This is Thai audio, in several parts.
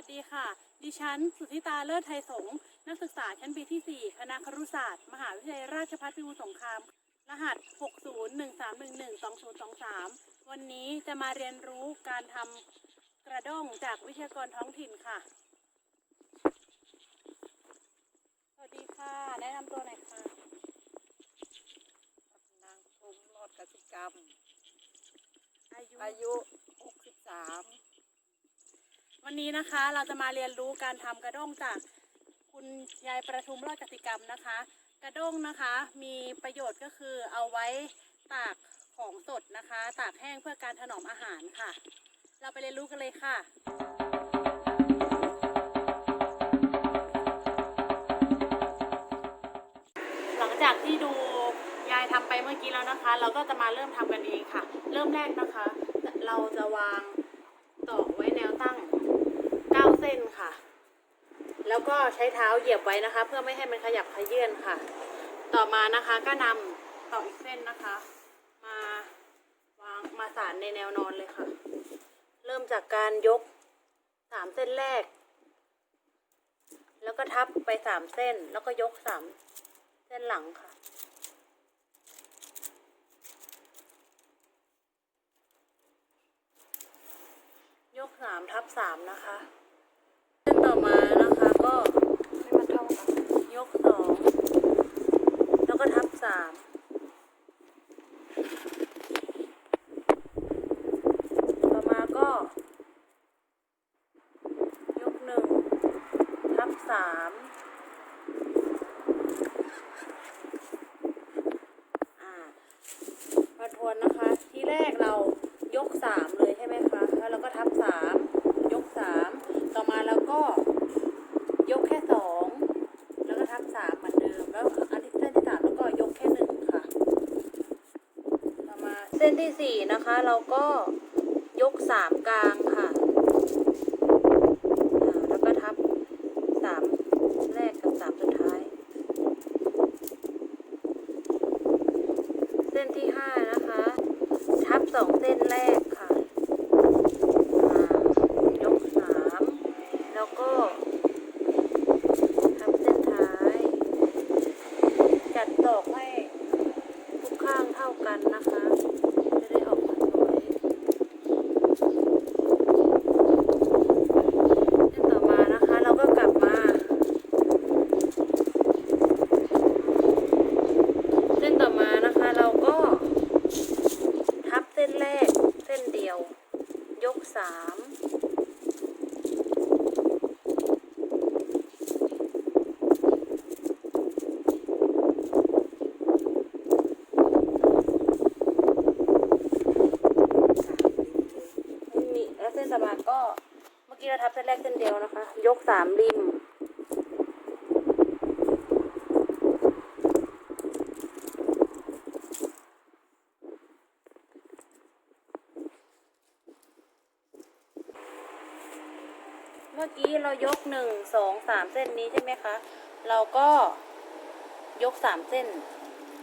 วัสดีค่ะ ดิฉัน สุทธิตาเลิศไทยสงฆ์นักศึกษาชั้นปีที่ 4 คณะครุศาสตร์ มหาวิทยาลัยราชภัฏพิบูลสงคราม รหัส 6013112023 วันนี้จะมาเรียนรู้การทำกระด้งจากวิทยากรท้องถิ่นค่ะ สวัสดีค่ะ แนะนำตัวหน่อยค่ะ นางพรมรอดกสิกรรม อายุอายุ 63 วันนี้นะคะเราจะมาเรียนรู้การทำกระด้งจากคุณยายประทุมรอดกสิกรรมนะคะ กระด้งนะคะมีประโยชน์ก็คือเอาไว้ตากของสดนะคะ ตากแห้งเพื่อการถนอมอาหารค่ะ เราไปเรียนรู้กันเลยค่ะหลังจากที่ดูยายทำไปเมื่อกี้แล้วนะคะ เราก็จะมาเริ่มทำกันเองค่ะ เริ่มแรกนะคะ เราจะวางตอกไว้แนวตั้ง ส้นค่ะ แล้วก็ใช้เท้าเหยียบไว้นะคะ เพื่อไม่ให้มันขยับขยื่นค่ะ ต่อมานะคะก็นำต่ออีกเส้นนะคะ มาวางมาสานในแนวนอนเลยค่ะ เริ่มจากการยกสามเส้นแรก แล้วก็ทับไปสามเส้น แล้วก็ยกสามเส้นหลังค่ะยกสามทับสามนะคะ เส้นต่อมานะคะก็ ให้มันเท่ากันยกสองแล้วก็ทับสามต่อมาก็ ยกหนึ่งทับสามอ่ามาทวนนะคะ ที่แรกเรายกสามเลยใช่ไหมคะ แล้วเราก็ทับสามยกสามต่อมาเราก็ ยกแค่สองแล้วก็ทับสามเหมือนเดิม แล้วอันที่เส้นที่สามแล้วก็ยกแค่หนึ่งค่ะต่อมาเส้นที่สี่นะคะ เราก็ยกสามกลางค่ะอ่าแล้วก็ทับสามแรกกับสามสุดท้าย เส้นที่ห้านะคะ ทับสองเส้นแรกค่ะอ่ายกสามแล้วก็ ทับเส้นท้าย จัดตอกให้ทุกข้างเท่ากันนะคะ จะได้ออกมาสวยเส้นต่อมานะคะ เราก็กลับมา เส้นต่อมานะคะ เราก็ ทับเส้นแรก เส้นเดียว ยกสาม ไม่มี มาก็เมื่อกี้เราทับเส้นแรกเส้นเดียวนะคะ ยกสามริม เมื่อกี้เรายกหนึ่งสองสามเส้นนี้ใช่ไหมคะ เราก็ยกสามเส้น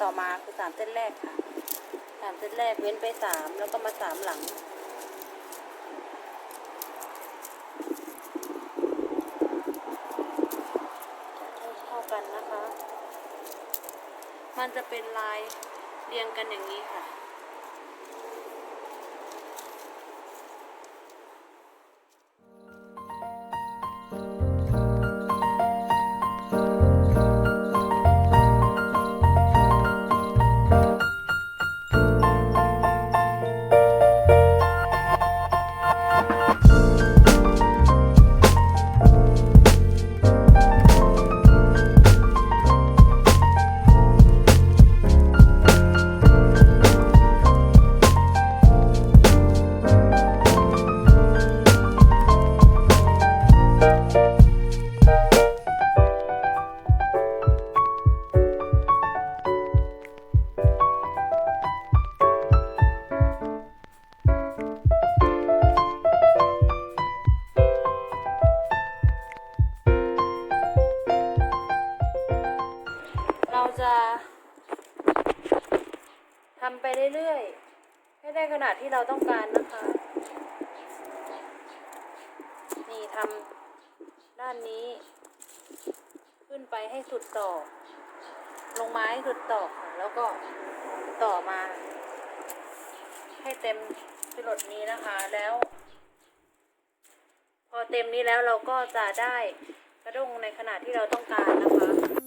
ต่อมาคือสามเส้นแรกค่ะสามเส้นแรกเว้นไปสามแล้วก็มาสามหลัง ให้เท่ากันนะคะ มันจะเป็นลายเรียงกันอย่างนี้ค่ะ ด้านนี้ ขึ้นไปให้สุดต่อ ลงมาให้สุดต่อค่ะแล้วก็ต่อมา ให้เต็มสลดนี้นะคะแล้ว พอเต็มนี้แล้วเราก็จะได้กระด้งในขนาดที่เราต้องการนะคะ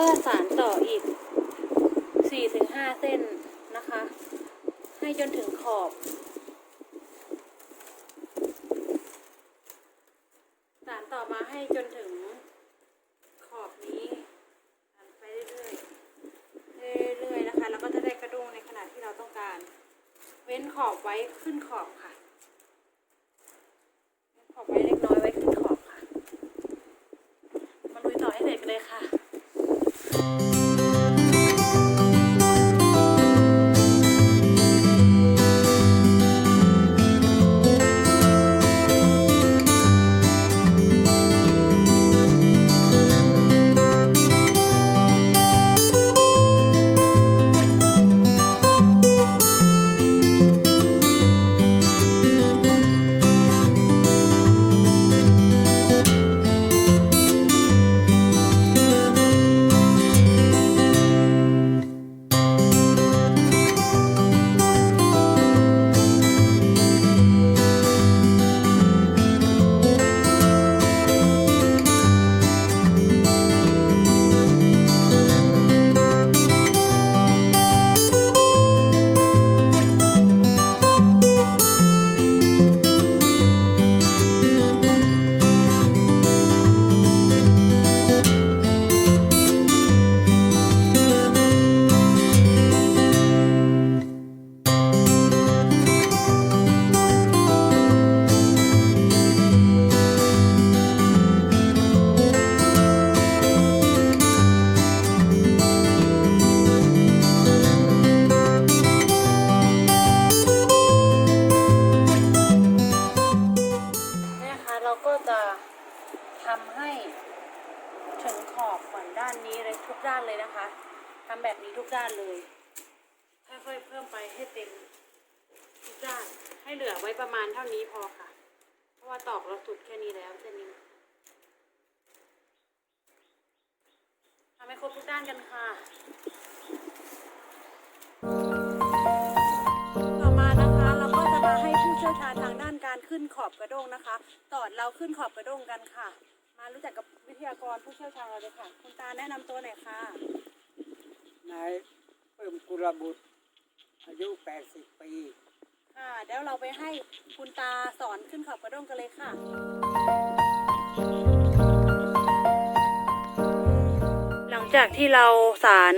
ก็สารต่ออีก 4-5 เส้นนะคะ ให้จนถึงขอบ สารต่อมาให้จนถึงขอบนี้สานไปเรื่อยๆเรื่อยๆนะคะ แล้วก็จะได้กระดุงในขนาดที่เราต้องการ เว้นขอบไว้ขึ้นขอบค่ะำให้ถึงขอบเหมือนด้านนี้เลยทุกด้านเลยนะคะทำแบบนี้ทุกด้านเลย ค่อยๆเพิ่มไปให้เต็มทุกด้าน ให้เหลือไว้ประมาณเท่านี้พอค่ะ เพราะว่าตอกเราสุดแค่นี้แล้วเส้นนี้ทำให้ครบทุกด้านกันค่ะต่อมานะคะเราก็จะมาให้ผู้เชี่ยวชาญทางด้านการขึ้นขอบกระด้งนะคะสอนเราขึ้นขอบกระด้งกันค่ะ รู้จักกับวิทยากรผู้เชี่ยวชาญเราเลยค่ะ คุณตาแนะนำตัวหน่อยค่ะ นายเพิ่มกุลบุตร อายุ 80 ปี ค่ะ เดี๋ยวเราไปให้คุณตาสอนขึ้นขอบกระด้งกันเลยค่ะ หลังจากที่เราสาร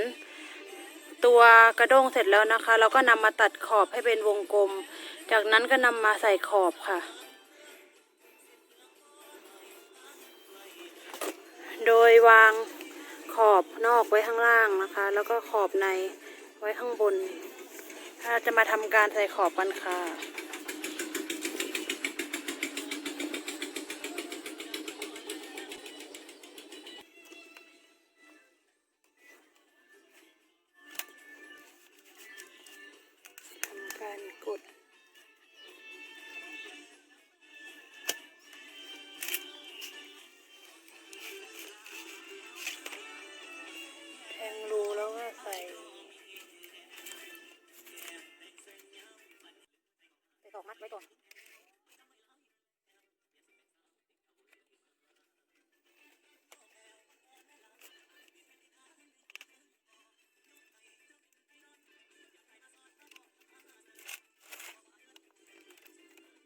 ตัวกระด้งเสร็จแล้วนะคะ เราก็นำมาตัดขอบให้เป็นวงกลม จากนั้นก็นำมาใส่ขอบค่ะ โดยวางขอบนอกไว้ข้างล่างนะคะ แล้วก็ขอบในไว้ข้างบน ถ้าจะมาทำการใส่ขอบกันค่ะ อกมัดไว้ก่อน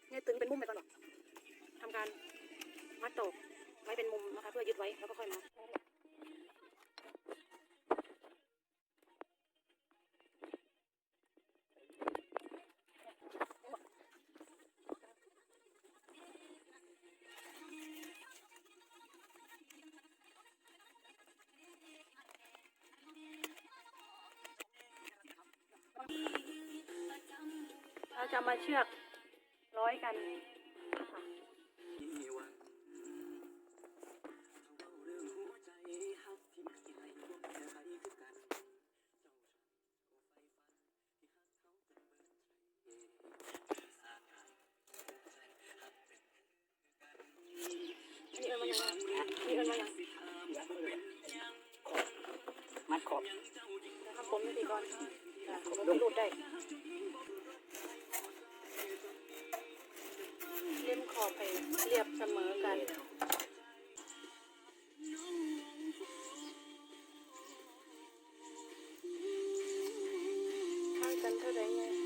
เนี่ยตึงเป็นมุมไปก่อนหรอทำการมัดตอกไว้เป็นมุมนะคะเพื่อยึดไว้แล้วก็ค่อยมา เร ข้าง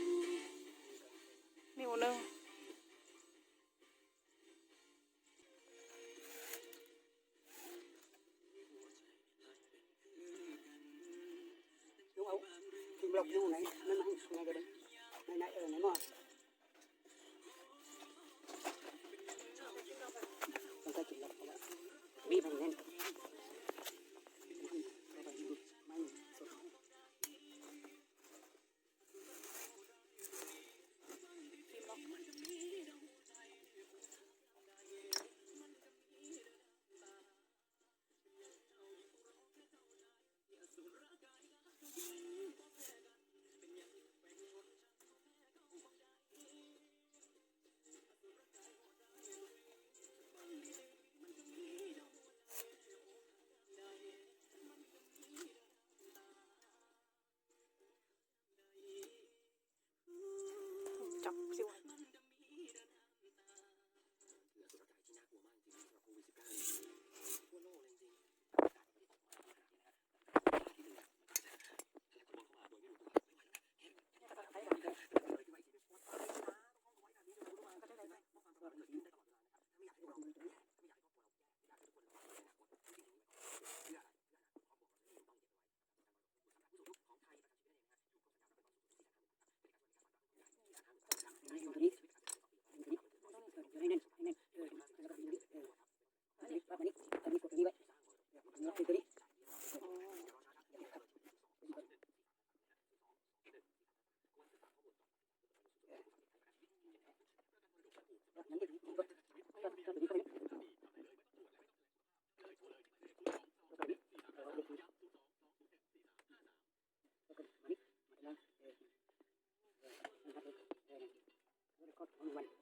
முருகன்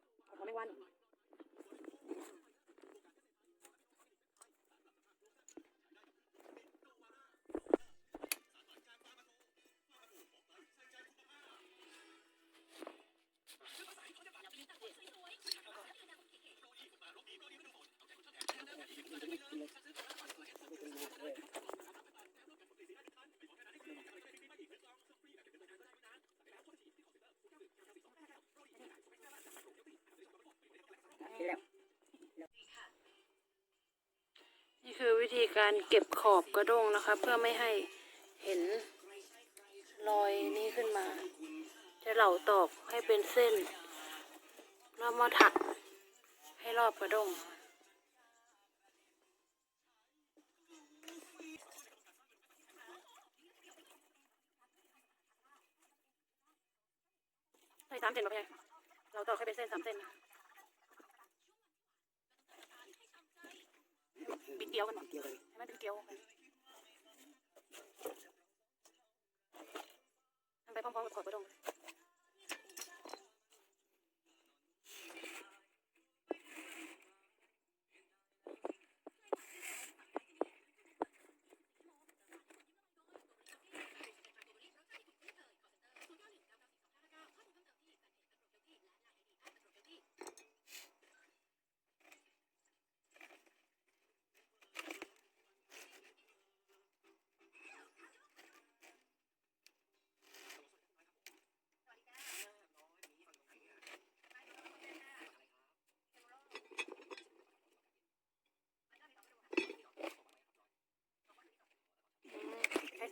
วิธีการเก็บขอบกระด้งนะคะ เพื่อไม่ให้เห็นรอยนี้ขึ้นมา จะเหล่าตอกให้เป็นเส้นแล้วมาถักให้รอบกระด้งใส่สามเส้นป่ะพี่เราตอกให้เป็นเส้นสามเส้นนะปิดเกี๊ยวกันหน่อยเกี๊ยวกันให้มันเป็นเกี๊ยวกันทำไปพร้อมๆกับขอดกระดงใช้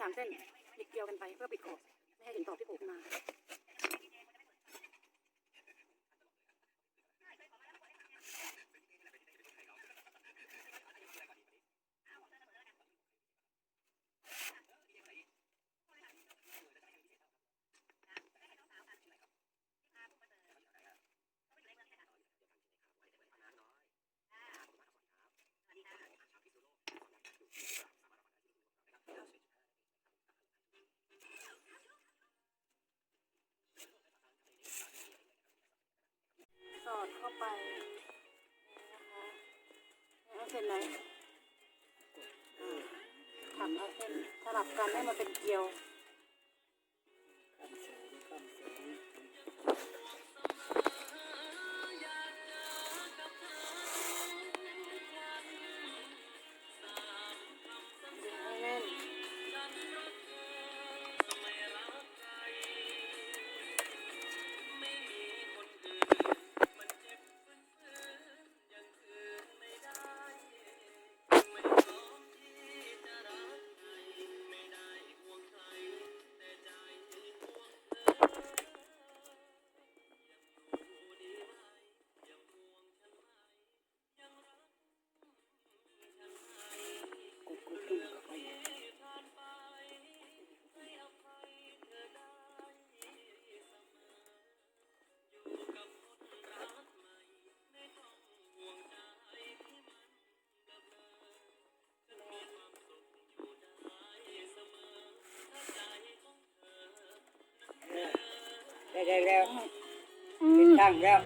สามเส้นปิดเกลียวกันไปเพื่อปิดขอบไม่ให้เห็นตอกที่โผล่ขึ้นมา สอดเข้าไปนี่นะคะ เอาเส้นไหนอ่าทำเอาเส้นสลับกันให้มันเป็นเกลียว ได้ได้แล้วเป็นช่างแล้ว